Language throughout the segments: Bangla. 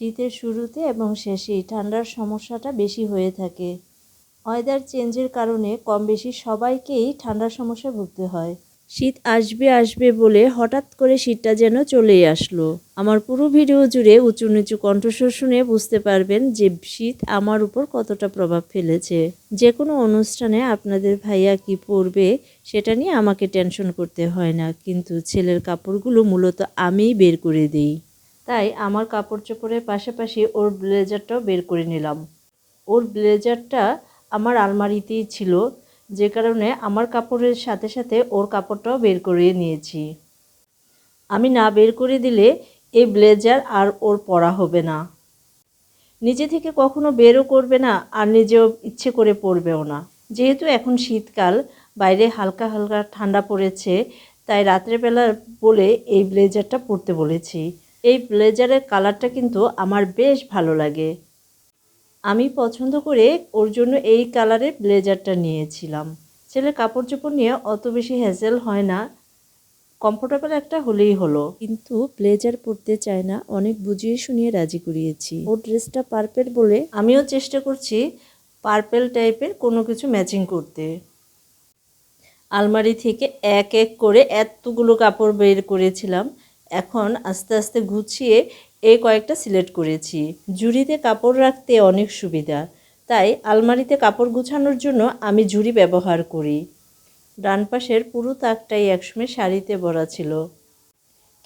শীতের শুরুতে এবং শেষেই ঠান্ডার সমস্যাটা বেশি হয়ে থাকে। ওয়েদার চেঞ্জের কারণে কম বেশি সবাইকেই ঠান্ডার সমস্যায় ভুগতে হয়। শীত আসবে আসবে বলে হঠাৎ করে শীতটা যেন চলেই আসলো। আমার পুরো ভিডিও জুড়ে উঁচু নিচু কণ্ঠস্বর শুনে বুঝতে পারবেন যে শীত আমার উপর কতটা প্রভাব ফেলেছে। যে কোনো অনুষ্ঠানে আপনাদের ভাইয়া কি পরবে সেটা নিয়ে আমাকে টেনশন করতে হয় না, কিন্তু ছেলের কাপড়গুলো মূলত আমিই বের করে দিই। তাই আমার কাপড় চোপড়ের পাশাপাশি ওর ব্লেজারটাও বের করে নিলাম। ওর ব্লেজারটা আমার আলমারিতেই ছিল, যে কারণে আমার কাপড়ের সাথে সাথে ওর কাপড়টাও বের করে নিয়েছি। আমি না বের করে দিলে এই ব্লেজার আর ওর পরা হবে না। নিজে থেকে কখনো বেরও করবে না আর নিজেও ইচ্ছে করে পরবেও না। যেহেতু এখন শীতকাল, বাইরে হালকা হালকা ঠান্ডা পড়েছে, তাই রাত্রেবেলা বলে এই ব্লেজারটা পরতে বলেছি। এই ব্লেজারের কালারটা কিন্তু আমার বেশ ভালো লাগে। আমি পছন্দ করে ওর জন্য এই কালারের ব্লেজারটা নিয়েছিলাম। ছেলের কাপড় চোপড় নিয়ে অত বেশি হ্যাসেল হয় না। কমফোর্টেবল একটা হলেই হলো। কিন্তু ব্লেজার পরতে চায় না, অনেক বুঝিয়ে শুনিয়ে রাজি করিয়েছি। ও ড্রেসটা পার্পেল বলে আমিও চেষ্টা করছি পার্পেল টাইপের কোনো কিছু ম্যাচিং করতে। আলমারি থেকে এক এক করে এতগুলো কাপড় বের করেছিলাম। এখন আস্তে আস্তে গুছিয়ে এই কয়েকটা সিলেক্ট করেছি। ঝুড়িতে কাপড় রাখতে অনেক সুবিধা। তাই আলমারিতে কাপড় গুছানোর জন্য আমি ঝুড়ি ব্যবহার করি। ডান পাশের পুরো তাকটাই একসময় শাড়িতে ভরা ছিল।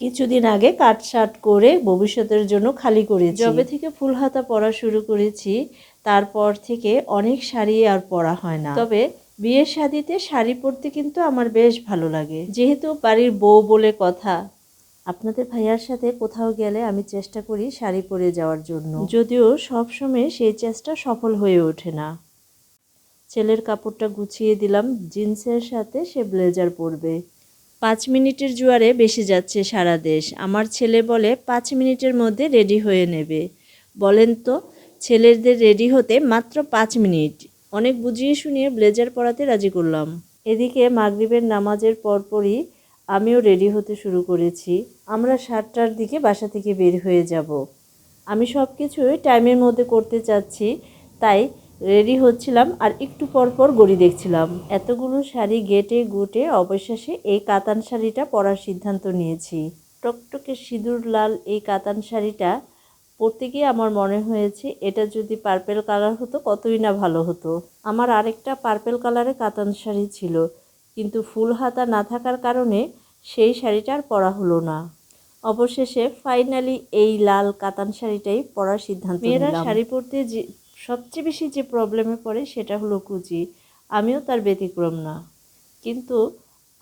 কিছুদিন আগে কাট শার্ট করে ভবিষ্যতের জন্য খালি করেছি। যবে থেকে ফুল হাতা পরা শুরু করেছি তারপর থেকে অনেক শাড়ি আর পরা হয় না। তবে বিয়ের শাদিতে শাড়ি পরতে কিন্তু আমার বেশ ভালো লাগে। যেহেতু বাড়ির বউ বলে কথা আপনাদের ভাইয়ার সাথে কোথাও গেলে আমি চেষ্টা করি শাড়ি পরে যাওয়ার জন্য। যদিও সবসময় সেই চেষ্টা সফল হয়ে ওঠে না। ছেলের কাপড়টা গুছিয়ে দিলাম, জিন্সের সাথে সে ব্লেজার পরবে। পাঁচ মিনিটের জোয়ারে বেশি যাচ্ছে সারা দেশ। আমার ছেলে বলে, পাঁচ মিনিটের মধ্যে রেডি হয়ে নেবে। বলেন তো, ছেলেদের রেডি হতে মাত্র পাঁচ মিনিট। অনেক বুঝিয়ে শুনিয়ে ব্লেজার পরাতে রাজি করলাম। এদিকে মাগরিবের নামাজের পরপরই আমিও রেডি হতে শুরু করেছি। আমরা সাতটার দিকে বাসা থেকে বের হয়ে যাব। আমি সব কিছুই টাইমের মধ্যে করতে চাচ্ছি, তাই রেডি হচ্ছিলাম আর একটু পর পর গড়ি দেখছিলাম। এতগুলো শাড়ি গেটে গুটে অবশেষে এই কাতান শাড়িটা পরার সিদ্ধান্ত নিয়েছি। টকটকে সিঁদুর লাল এই কাতান শাড়িটা পরতে গিয়ে আমার মনে হয়েছে, এটা যদি পার্পেল কালার হতো কতই না ভালো হতো। আমার আরেকটা পার্পেল কালারে কাতান শাড়ি ছিল, কিন্তু ফুল হাতা না থাকার কারণে সেই শাড়িটা আর পরা হলো না। অবশেষে ফাইনালি এই লাল কাতান শাড়িটাই পরার সিদ্ধান্ত মেয়েরা শাড়ি পরতে যে সবচেয়ে বেশি যে প্রবলেমে পড়ে সেটা হলো কুচি। আমিও তার ব্যতিক্রম না। কিন্তু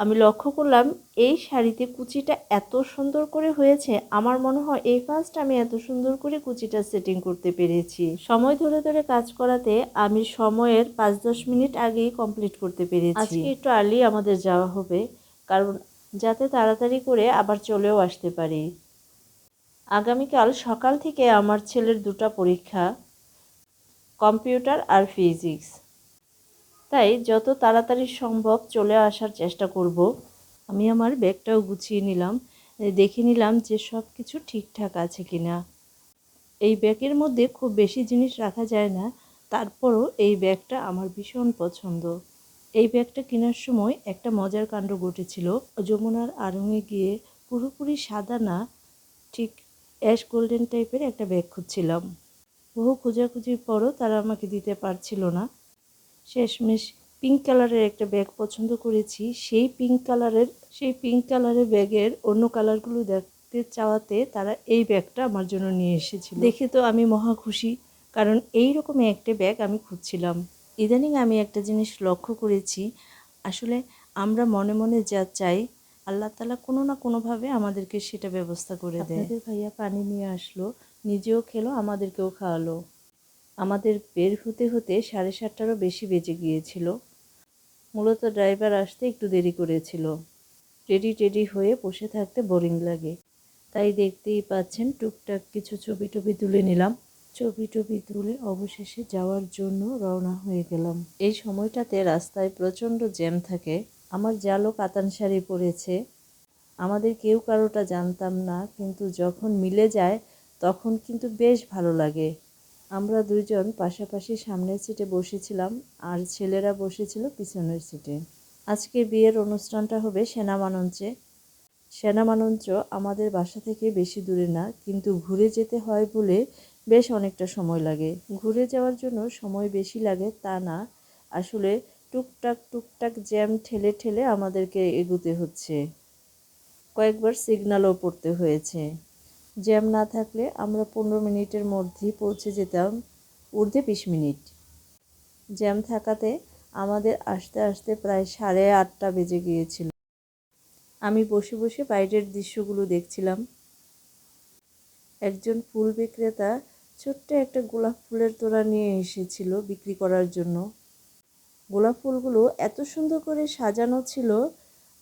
আমি লক্ষ্য করলাম এই শাড়িতে কুচিটা এত সুন্দর করে হয়েছে আমার মনে হয় এই ফার্স্ট আমি এত সুন্দর করে কুচিটা সেটিং করতে পেরেছি। সময় ধরে ধরে কাজ করাতে আমি সময়ের পাঁচ দশ মিনিট আগেই কমপ্লিট করতে পেরেছি। আজকে একটু আর্লি আমাদের যাওয়া হবে কারণ যাতে তাড়াতাড়ি করে আবার চলেও আসতে পারি। আগামীকাল সকাল থেকে আমার ছেলের দুটো পরীক্ষা, কম্পিউটার আর ফিজিক্স। তাই যত তাড়াতাড়ি সম্ভব চলে আসার চেষ্টা করব। আমি আমার ব্যাগটাও গুছিয়ে নিলাম দেখে নিলাম যে সব কিছু ঠিকঠাক আছে কি না এই ব্যাগের মধ্যে খুব বেশি জিনিস রাখা যায় না, তারপরও এই ব্যাগটা আমার ভীষণ পছন্দ। এই ব্যাগটা কেনার সময় একটা মজার কাণ্ড ঘটেছিল। যমুনার আড়ঙে গিয়ে পুরোপুরি সাদা না, ঠিক অ্যাশ গোল্ডেন টাইপের একটা ব্যাগ খুঁজছিলাম। বহু খোঁজাখুঁজির পরও তারা আমাকে দিতে পারছিল না। শেষমেশ পিঙ্ক কালারের একটা ব্যাগ পছন্দ করেছি। সেই পিঙ্ক কালারের, সেই পিঙ্ক কালারের ব্যাগের অন্য কালারগুলো দেখতে চাওয়াতে তারা এই ব্যাগটা আমার জন্য নিয়ে এসেছিল। দেখে তো আমি মহা খুশি, কারণ এই রকম একটা ব্যাগ আমি খুঁজছিলাম। ইদানিং আমি একটা জিনিস লক্ষ্য করেছি, আসলে আমরা মনে মনে যা চাই, আল্লাহ তালা কোনো না কোনোভাবে আমাদেরকে সেটা ব্যবস্থা করে দেয়। ভাইয়া পানি নিয়ে আসলো, নিজেও খেলো, আমাদেরকেও খাওয়ালো। আমাদের বের হতে হতে সাড়ে সাতটারও বেশি বেজে গিয়েছিল। মূলত ড্রাইভার আসতে একটু দেরি করেছিল। রেডি টেডি হয়ে বসে থাকতে বোরিং লাগে। তাই দেখতেই পাচ্ছেন, টুকটাক কিছু ছবি টবি তুলে নিলাম। ছবি টবি তুলে অবশেষে যাওয়ার জন্য রওনা হয়ে গেলাম। এই সময়টাতে রাস্তায় প্রচণ্ড জ্যাম থাকে। আমার জালো কাতান শাড়ি পরেছে। আমাদের কেউ কারোটা জানতাম না, কিন্তু যখন মিলে যায়, তখন কিন্তু বেশ ভালো লাগে। আমরা দুইজন পাশাপাশি সামনের সিটে বসেছিলাম, আর ছেলেরা বসেছিল পিছনের সিটে। আজকে বিয়ের অনুষ্ঠানটা হবে সেনামানঞ্চে। সেনামানঞ্চ আমাদের বাসা থেকে বেশি দূরে না, কিন্তু ঘুরে যেতে হয় বলে বেশ অনেকটা সময় লাগে। ঘুরে যাওয়ার জন্য সময় বেশি লাগে তা না। আসলে টুকটাক টুকটাক জ্যাম ঠেলে ঠেলে আমাদেরকে এগুতে হচ্ছে। কয়েকবার সিগন্যালও পড়তে হয়েছে। জ্যাম না থাকলে আমরা পনেরো মিনিটের মধ্যেই পৌঁছে যেতাম, ঊর্ধ্বে বিশ মিনিট। জ্যাম থাকাতে আমাদের আসতে আসতে প্রায় সাড়ে আটটা বেজে গিয়েছিল। আমি বসে বসে বাইরের দৃশ্যগুলো দেখছিলাম। একজন ফুল বিক্রেতা ছোট্ট একটা গোলাপ ফুলের তোড়া নিয়ে এসেছিল বিক্রি করার জন্য। গোলাপ ফুলগুলো এত সুন্দর করে সাজানো ছিল,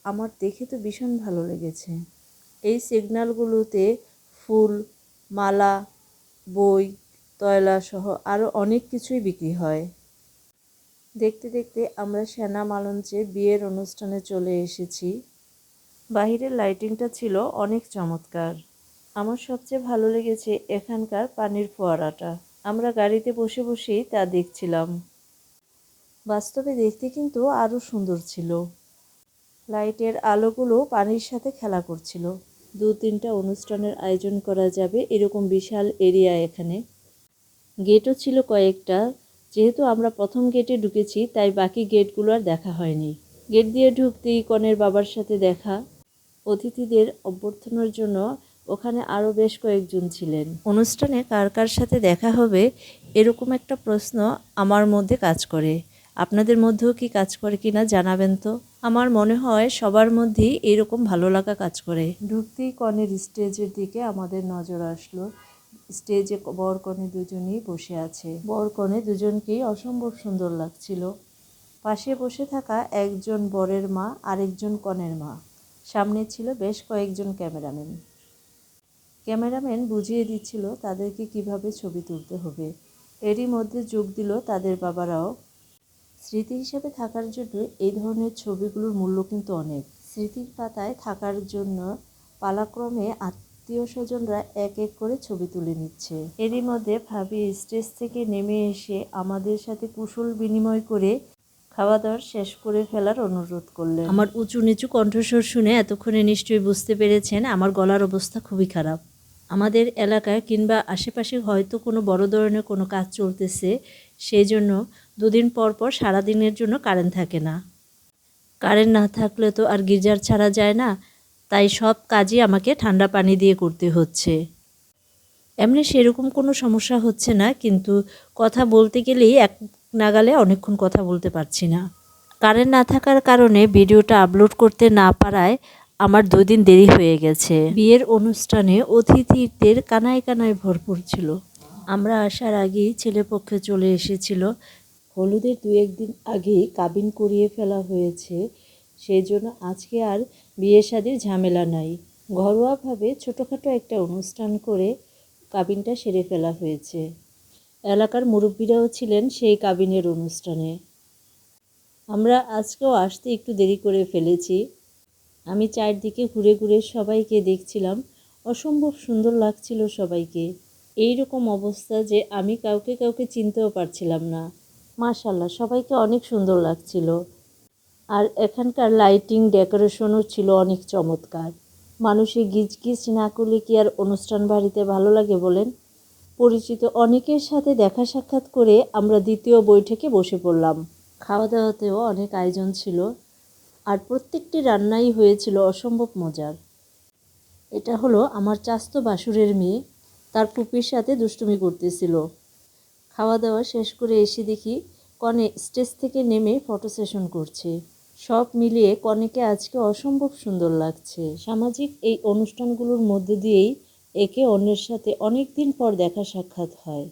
আমার দেখে তো ভীষণ ভালো লেগেছে। এই সিগন্যালগুলোতে ফুল, মালা, বই, তয়লা সহ আরও অনেক কিছুই বিক্রি হয়। দেখতে দেখতে আমরা সেনা মালঞ্চে বিয়ের অনুষ্ঠানে চলে এসেছি। বাহিরের লাইটিংটা ছিল অনেক চমৎকার। আমার সবচেয়ে ভালো লেগেছে এখানকার পানির ফোয়ারাটা। আমরা গাড়িতে বসে বসেই তা দেখছিলাম। বাস্তবে দেখতে কিন্তু আরও সুন্দর ছিল। লাইটের আলোগুলো পানির সাথে খেলা করছিল। দু তিনটা অনুষ্ঠানের আয়োজন করা যাবে এরকম বিশাল এরিয়া এখানে। গেটও ছিল কয়েকটা। যেহেতু আমরা প্রথম গেটে ঢুকেছি, তাই বাকি গেটগুলো আর দেখা হয়নি। গেট দিয়ে ঢুকতেই কনের বাবার সাথে দেখা। অতিথিদের অভ্যর্থনার জন্য ওখানে আরও বেশ কয়েকজন ছিলেন। অনুষ্ঠানে কার কার সাথে দেখা হবে এরকম একটা প্রশ্ন আমার মধ্যে কাজ করে। আপনাদের মধ্যেও কি কাজ করে কি না জানাবেন তো? আমার মনে হয় সবার মধ্যেই এরকম ভালো লাগা কাজ করে। ঢুকতেই কনের স্টেজের দিকে আমাদের নজর আসলো। স্টেজে বর কনে দুজনেই বসে আছে। বর কনে দুজনকেই অসম্ভব সুন্দর লাগছিল। পাশে বসে থাকা একজন বরের মা, আরেকজন কনের মা। সামনে ছিল বেশ কয়েকজন ক্যামেরাম্যান। ক্যামেরাম্যান বুঝিয়ে দিচ্ছিল তাদেরকে কীভাবে ছবি তুলতে হবে। এরই মধ্যে যোগ দিল তাদের বাবারাও। স্মৃতি হিসেবে থাকার জন্য এই ধরনের ছবিগুলোর মূল্য কিন্তু অনেক। স্মৃতির পাতায় থাকার জন্য পালাক্রমে আত্মীয় স্বজনরা এক এক করে ছবি তুলে নিচ্ছে। এরই মধ্যে ভাবি স্টেজ থেকে নেমে এসে আমাদের সাথে কুশল বিনিময় করে খাওয়া দাওয়ার শেষ করে ফেলার অনুরোধ করলেন। আমার উঁচু নিচু কণ্ঠস্বর শুনে এতক্ষণে নিশ্চয়ই বুঝতে পেরেছেন, আমার গলার অবস্থা খুবই খারাপ। আমাদের এলাকায় কিংবা আশেপাশে হয়তো কোনো বড় ধরনের কোনো কাজ চলতেছে, সেই জন্য দুদিন পর পর সারাদিনের জন্য কারেন্ট থাকে না। কারেন্ট না থাকলে তো আর গির্জার ছাড়া যায় না, তাই সব কাজই আমাকে ঠান্ডা পানি দিয়ে করতে হচ্ছে। এমনি সেরকম কোনো সমস্যা হচ্ছে না, কিন্তু কথা বলতে গেলেই এক নাগালে অনেকক্ষণ কথা বলতে পারছি না। কারেন্ট না থাকার কারণে ভিডিওটা আপলোড করতে না পারায় আমার দুদিন দেরি হয়ে গেছে। বিয়ের অনুষ্ঠানে অতিথিদের কানায় কানায় ভরপুর ছিল। আমরা আসার আগেই ছেলেপক্ষে চলে এসেছিল। হলুদের দু একদিন আগেই কাবিন করিয়ে ফেলা হয়েছে। সেই জন্য আজকে আর বিয়ে শাদির ঝামেলা নাই। ঘরোয়াভাবে ছোটোখাটো একটা অনুষ্ঠান করে কাবিনটা সেরে ফেলা হয়েছে। এলাকার মুরব্বীরাও ছিলেন সেই কাবিনের অনুষ্ঠানে। আমরা আজকেও আসতে একটু দেরি করে ফেলেছি। আমি চারদিকে ঘুরে ঘুরে সবাইকে দেখছিলাম। অসম্ভব সুন্দর লাগছিল সবাইকে। এই রকম অবস্থা যে আমি কাউকে কাউকে চিনতেও পারছিলাম না। মাশাল্লাহ সবাইকে অনেক সুন্দর লাগছিল। আর এখানকার লাইটিং ডেকোরেশনও ছিল অনেক চমৎকার। মানুষে গিজ গিজ না করলে কি আর অনুষ্ঠান বাড়িতে ভালো লাগে বলেন? পরিচিত অনেকের সাথে দেখা সাক্ষাৎ করে আমরা দ্বিতীয় বৈঠকে বসে পড়লাম। খাওয়া দাওয়াতেও অনেক আয়োজন ছিল। আর প্রত্যেকটি রান্নাই হয়েছিল অসম্ভব মজার। এটা হলো আমার চাস্ত বাসুরের মেয়ে, তার পুপির সাথে দুষ্টুমি করতেছিল। খাওয়া দাওয়া শেষ করে এসে দেখি কনে স্টেজ থেকে নেমে ফটো সেশন করছে। সব মিলিয়ে কনেকে আজকে অসম্ভব সুন্দর লাগছে। সামাজিক এই অনুষ্ঠানগুলোর মধ্যে দিয়েই একে অন্যের সাথে অনেক দিন পর দেখা সাক্ষাৎ হয়।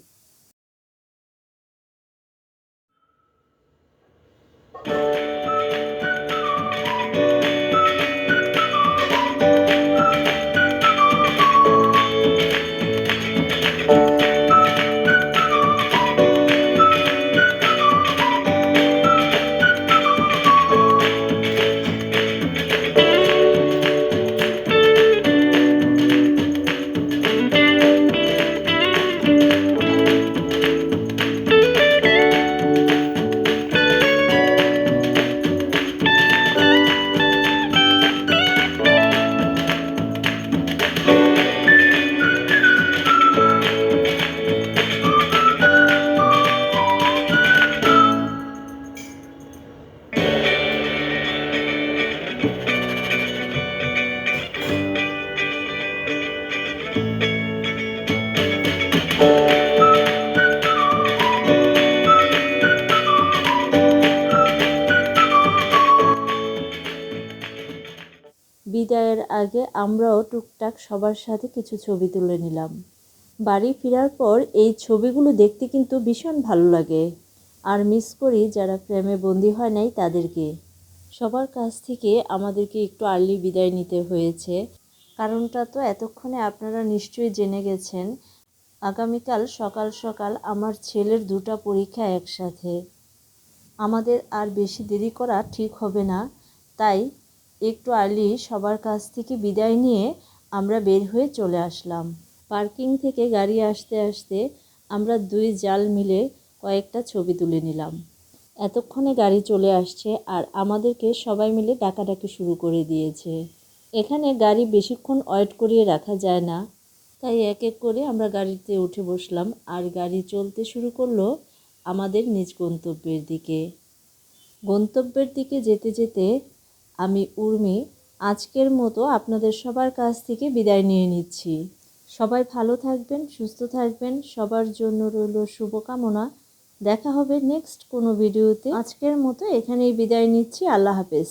বিদায়ের আগে আমরাও টুকটাক সবার সাথে কিছু ছবি তুলে নিলাম। বাড়ি ফেরার পর এই ছবিগুলো দেখতে কিন্তু ভীষণ ভালো লাগে। আর মিস করি যারা প্রেমে বন্দি হয় নাই তাদেরকে। সবার কাছ থেকে আমাদেরকে একটু আর্লি বিদায় নিতে হয়েছে। কারণটা তো এতক্ষণে আপনারা নিশ্চয়ই জেনে গেছেন। আগামীকাল সকাল সকাল আমার ছেলের দুটো পরীক্ষা একসাথে। আমাদের আর বেশি দেরি করা ঠিক হবে না। তাই একটু আর্লি সবার কাছ থেকে বিদায় নিয়ে আমরা বের হয়ে চলে আসলাম। পার্কিং থেকে গাড়ি আসতে আসতে আমরা দুই জাল মিলে কয়েকটা ছবি তুলে নিলাম। এতক্ষণে গাড়ি চলে আসছে আর আমাদেরকে সবাই মিলে ডাকাডাকি শুরু করে দিয়েছে। এখানে গাড়ি বেশিক্ষণ ওয়েট করিয়ে রাখা যায় না। তাই এক এক করে আমরা গাড়িতে উঠে বসলাম আর গাড়ি চলতে শুরু করল আমাদের নিজ গন্তব্যের দিকে। গন্তব্যের দিকে যেতে যেতে আমি, উর্মি, আজকের মতো আপনাদের সবার কাছ থেকে বিদায় নিয়ে নিচ্ছি। সবাই ভালো থাকবেন, সুস্থ থাকবেন, সবার জন্য রইল শুভকামনা। দেখা হবে নেক্সট কোনো ভিডিওতে আজকের মতো এখানেই বিদায় নিচ্ছি। আল্লাহ হাফেজ।